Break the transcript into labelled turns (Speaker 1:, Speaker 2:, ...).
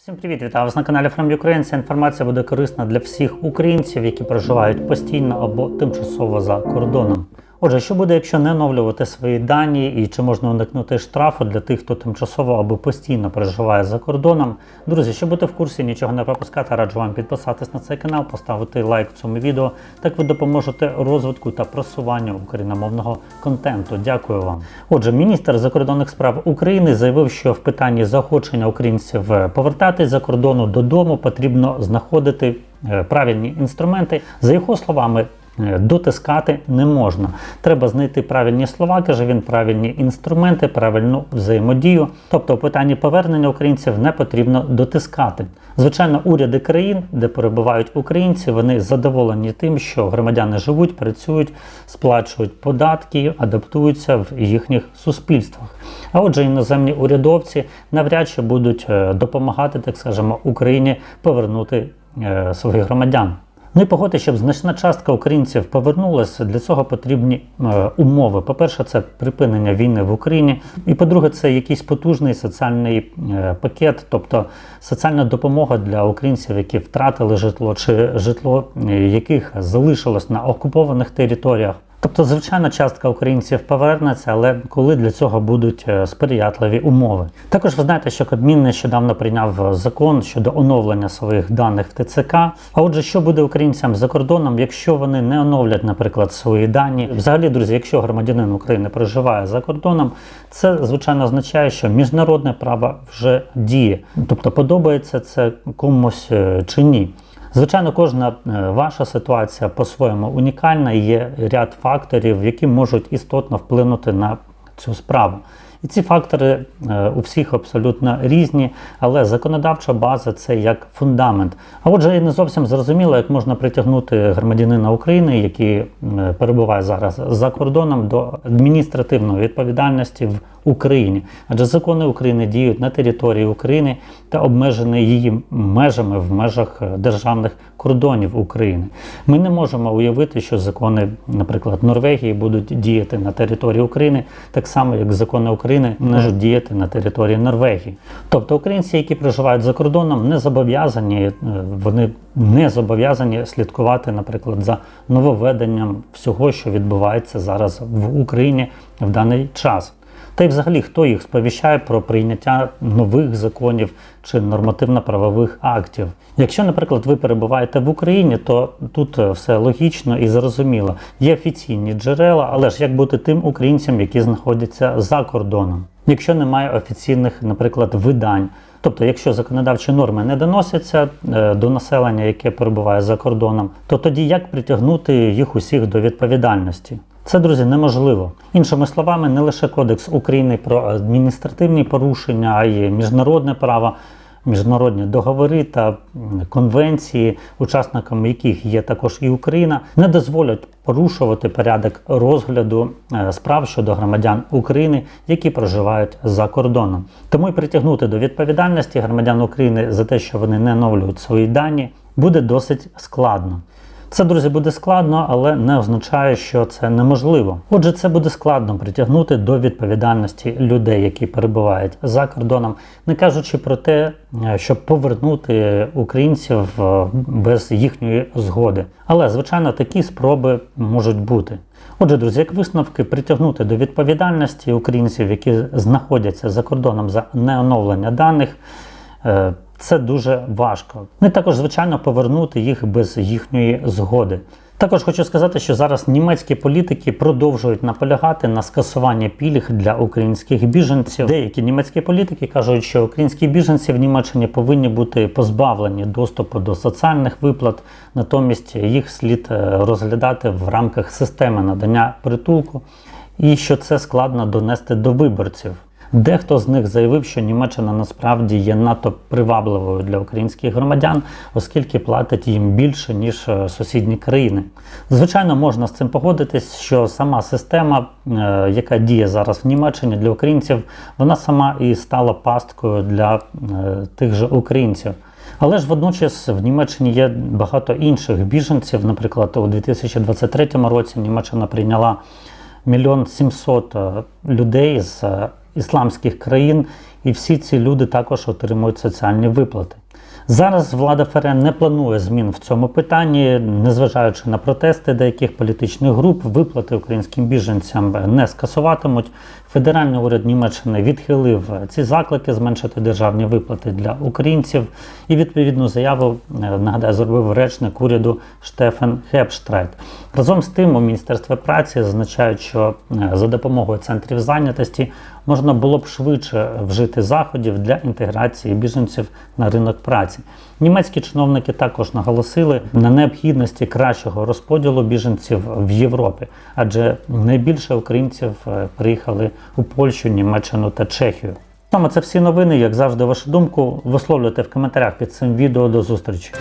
Speaker 1: Всім привіт, вітаю вас на каналі From Ukraine. Ця інформація буде корисна для всіх українців, які проживають постійно або тимчасово за кордоном. Отже, що буде, якщо не оновлювати свої дані, і чи можна уникнути штрафу для тих, хто тимчасово або постійно проживає за кордоном? Друзі, щоб бути в курсі, нічого не пропускати, раджу вам підписатись на цей канал, поставити лайк цьому відео. Так ви допоможете розвитку та просуванню україномовного контенту. Дякую вам. Отже, міністр закордонних справ України заявив, що в питанні заохочення українців повертатись за кордону додому потрібно знаходити е, правильні інструменти. За його словами. Е, Дотискати не можна. Треба знайти правильні слова, каже він, правильні інструменти, правильну взаємодію. Тобто, в питанні повернення українців не потрібно дотискати. Звичайно, уряди країн, де перебувають українці, вони задоволені тим, що громадяни живуть, працюють, сплачують податки, адаптуються в їхніх суспільствах. А отже, іноземні урядовці навряд чи будуть е, допомагати, так скажемо, Україні повернути е, своїх громадян. Ну і погоди, щоб значна частка українців повернулася, для цього потрібні е, умови. По-перше, це припинення війни в Україні. І по-друге, це якийсь потужний соціальний е, пакет, тобто соціальна допомога для українців, які втратили житло, чи житло е, яких залишилось на окупованих територіях. Тобто, звичайна частка українців повернеться, але коли для цього будуть е, сприятливі умови. Також ви знаєте, що Кабмін нещодавно прийняв закон щодо оновлення своїх даних в ТЦК. А отже, що буде українцям за кордоном, якщо вони не оновлять, наприклад, свої дані? Взагалі, друзі, якщо громадянин України проживає за кордоном, це звичайно означає, що міжнародне право вже діє. Тобто, подобається це комусь е, чи ні. Звичайно, кожна е, ваша ситуація по-своєму унікальна. Є ряд факторів, які можуть істотно вплинути на цю справу. І ці фактори е, у всіх абсолютно різні, але законодавча база це як фундамент. А отже, і не зовсім зрозуміло, як можна притягнути громадянина України, який перебуває зараз за кордоном, до адміністративної відповідальності в Україні. Адже закони України діють на території України та обмежені її межами в межах е, державних кордонів України. Ми не можемо уявити, що закони, наприклад, Норвегії будуть діяти на території України, так само як закони України можуть діяти на території Норвегії. Тобто українці, які проживають за кордоном, не зобов'язані, е, вони не зобов'язані слідкувати, наприклад, за нововведенням всього, що відбувається зараз в Україні в даний час. Та й взагалі, хто їх сповіщає про прийняття нових законів чи нормативно-правових актів. Якщо, наприклад, ви перебуваєте в Україні, то тут е, все логічно і зрозуміло. Є офіційні джерела, але ж як бути тим українцям, які знаходяться за кордоном, якщо немає офіційних, наприклад, видань. Тобто, якщо законодавчі норми не доносяться е, до населення, яке перебуває за кордоном, то тоді як притягнути їх усіх до відповідальності? Це, друзі, неможливо. Іншими словами, не лише Кодекс України про адміністративні порушення, а й міжнародне право, міжнародні договори та конвенції, учасниками яких є також і Україна, не дозволять порушувати порядок розгляду е, справ щодо громадян України, які проживають за кордоном. Тому й притягнути до відповідальності громадян України за те, що вони не оновлюють свої дані, буде досить складно. Це, друзі, буде складно, але не означає, що це неможливо. Отже, це буде складно притягнути до відповідальності людей, які перебувають за кордоном, не кажучи про те, е, щоб повернути українців е, без їхньої згоди. Але, звичайно, такі спроби можуть бути. Отже, друзі, як висновки притягнути до відповідальності українців, які знаходяться за кордоном за неоновлення даних. Це дуже важко. Не також, звичайно, повернути їх без їхньої згоди. Також хочу сказати, що зараз німецькі політики продовжують наполягати на скасуванні пільг для українських біженців. Деякі німецькі політики кажуть, що українські біженці в Німеччині повинні бути позбавлені доступу до соціальних виплат, натомість їх слід е, розглядати в рамках системи надання притулку, і що це складно донести до виборців. Дехто з них заявив, що Німеччина насправді є надто привабливою для українських громадян, оскільки платить їм більше ніж е, сусідні країни. Звичайно, можна з цим погодитись, що сама система, е, яка діє зараз в Німеччині для українців, вона сама і стала пасткою для е, тих же українців. Але ж водночас в Німеччині є багато інших біженців. Наприклад, у 2023 році Німеччина прийняла мільйон сімсот людей з ісламських країн, і всі ці люди також отримують соціальні виплати. Зараз влада ФРН не планує змін в цьому питанні, незважаючи на протести деяких політичних груп, виплати українським біженцям не скасуватимуть. Федеральний уряд Німеччини відхилив ці заклики зменшити державні виплати для українців. І відповідну заяву е, нагадаю зробив речник уряду Штефен Хепштрайт. Разом з тим, у міністерстві праці зазначають, що е, за допомогою центрів зайнятості можна було б швидше вжити заходів для інтеграції біженців на ринок праці. Німецькі чиновники також наголосили на необхідності кращого розподілу біженців в Європі, адже найбільше українців е, приїхали у Польщу, Німеччину та Чехію. Саме це всі новини. Як завжди, вашу думку висловлюйте в коментарях під цим відео. До зустрічі.